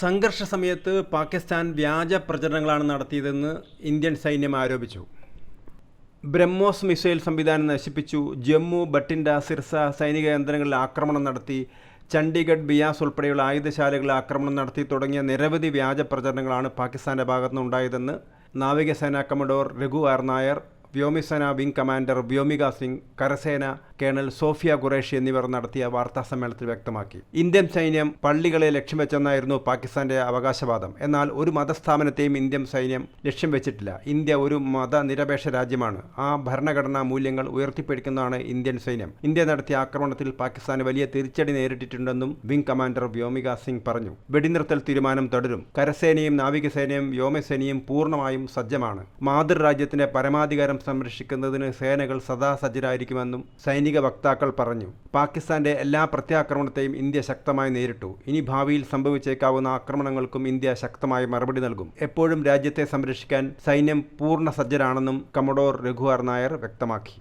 സംഘർഷ സമയത്ത് പാകിസ്ഥാൻ വ്യാജ പ്രചരണങ്ങളാണ് നടത്തിയതെന്ന് ഇന്ത്യൻ സൈന്യം ആരോപിച്ചു. ബ്രഹ്മോസ് മിസൈൽ സംവിധാനം നശിപ്പിച്ചു. ജമ്മു ബട്ടിൻഡ സിർസ സൈനിക കേന്ദ്രങ്ങളിൽ ആക്രമണം നടത്തി. ചണ്ഡീഗഡ് ബിയാസ് ഉൾപ്പെടെയുള്ള ആയുധശാലകളിൽ ആക്രമണം നടത്തി തുടങ്ങിയ നിരവധി വ്യാജ പ്രചരണങ്ങളാണ് പാകിസ്ഥാന്റെ ഭാഗത്തുനിന്നുണ്ടായതെന്ന് നാവികസേനാ കമഡോർ രഘു ആർ നായർ വ്യോമസേന വിംഗ് കമാൻഡർ വ്യോമിക സിംഗ് കരസേന കേണൽ സോഫിയ ഖുറേഷി എന്നിവർ നടത്തിയ വാർത്താ സമ്മേളനത്തിൽ വ്യക്തമാക്കി. ഇന്ത്യൻ സൈന്യം പള്ളികളെ ലക്ഷ്യം വെച്ചെന്നായിരുന്നു പാകിസ്ഥാന്റെ അവകാശവാദം. എന്നാൽ ഒരു മതസ്ഥാപനത്തെയും ഇന്ത്യൻ സൈന്യം ലക്ഷ്യം വെച്ചിട്ടില്ല. ഇന്ത്യ ഒരു മതനിരപേക്ഷ രാജ്യമാണ്. ആ ഭരണഘടനാ മൂല്യങ്ങൾ ഉയർത്തിപ്പിടിക്കുന്നതാണ് ഇന്ത്യൻ സൈന്യം. ഇന്ത്യ നടത്തിയ ആക്രമണത്തിൽ പാകിസ്ഥാൻ വലിയ തിരിച്ചടി നേരിട്ടിട്ടുണ്ടെന്നും വിംഗ് കമാൻഡർ വ്യോമിക സിംഗ് പറഞ്ഞു. വെടിനിർത്തൽ തീരുമാനം തുടരും. കരസേനയും നാവികസേനയും വ്യോമസേനയും പൂർണമായും സജ്ജമാണ്. മാതൃരാജ്യത്തിന്റെ പരമാധികാരം സംരക്ഷിക്കുന്നതിന് സേനകൾ സദാ സജ്ജരായിരിക്കുമെന്നും സൈനിക വക്താക്കൾ പറഞ്ഞു. പാകിസ്ഥാന്റെ എല്ലാ പ്രത്യാക്രമണത്തെയും ഇന്ത്യ ശക്തമായി നേരിട്ടു. ഇനി ഭാവിയിൽ സംഭവിച്ചേക്കാവുന്ന ആക്രമണങ്ങൾക്കും ഇന്ത്യ ശക്തമായി മറുപടി നൽകും. എപ്പോഴും രാജ്യത്തെ സംരക്ഷിക്കാൻ സൈന്യം പൂർണ സജ്ജരാണെന്നും കമഡോർ രഘുവർ നായർ വ്യക്തമാക്കി.